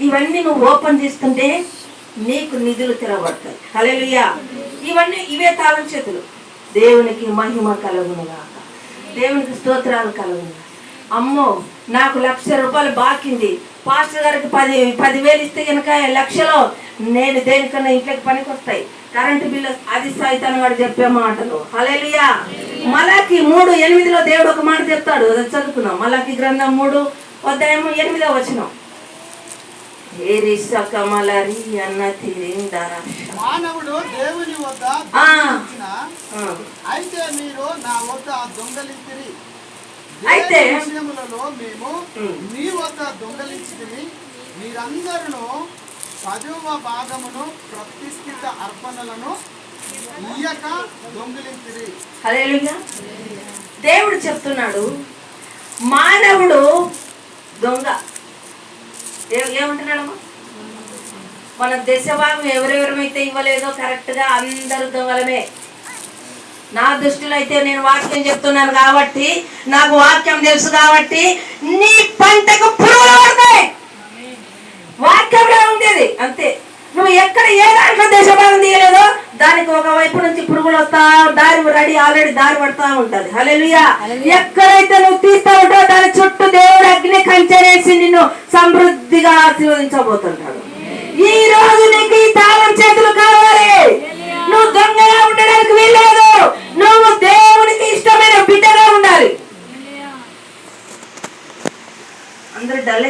ఇవన్నీ నువ్వు ఓపెన్ తీసుకుంటే నీకు నిధులు తెరవబడతాయి హల్లెలూయా. ఇవన్నీ ఇవే తాళం చేతులు. దేవునికి మహిమ కలుగునుగాక దేవునికి స్తోత్రాలు కలుగును అమ్మో నాకు లక్ష రూపాయలు బాకింది పాస్టర్ గారికి పది పదివేలు ఇస్తే కనుక లక్షలో నేను దేనికన్నా ఇంట్లోకి పనికి వస్తాయి కరెంటు బిల్లు అది సైతాన్ వాడు చెప్పే మాటలు. హల్లెలూయా. మలాకి మూడు ఎనిమిదిలో దేవుడు ఒక మాట చెప్తాడు. చదువుకున్నాం. మలాకి గ్రంథం మూడు అధ్యాయం ఎనిమిదో వచనం ఏరిస కమలరి అన్న తిరిందర మానవుడు దేవుని వద్ద. అయితే మీరు నా వద్ద దొంగలించిరి. అయితే- విషయములలో మేము. మీ వద్ద దొంగలించితిమి మీరందరూ పదవ భాగమును ప్రతిష్ఠిత అర్పణలను ఇయ్యక దొంగిలించిరి. హల్లెలూయా. దేవుడు చెప్తున్నాడు మానవుడు దొంగ. ఏ- ఏమంటున్నాడమ్మా? మన దశ భాగం ఎవరెవరమైతే ఇవ్వలేదో కరెక్ట్గా అందరు దొంగలమే నా దృష్టిలో అయితే నేను వాక్యం చెప్తున్నాను కాబట్టి నాకు వాక్యం తెలుసు కాబట్టి నీ పంటకు పురుగులు పడతాయి. వాక్యంలో ఉండేది? అంతే. నువ్వు ఎక్కడ ఏ దాంట్లో దేశభాగం తీయలేదో దానికి ఒక వైపు నుంచి పురుగులు వస్తా రెడీ ఆల్రెడీ దారి పడతా ఉంటది. హల్లెలూయా. ఎక్కడైతే నువ్వు తీస్తా ఉంటావో దాని చుట్టూ దేవుడు అగ్ని కంచెరేసి నిన్ను సమృద్ధిగా ఆశీర్వదించబోతుంటాడు. ఈ రోజు నీకు ఈ తాళం చేతులు కావాలి. నువ్వు దొంగగా ఉండడానికి వీల్లేదు. నువ్వు దేవునికి ఇష్టమైన బిడ్డగా ఉండాలి. అందరూ డల్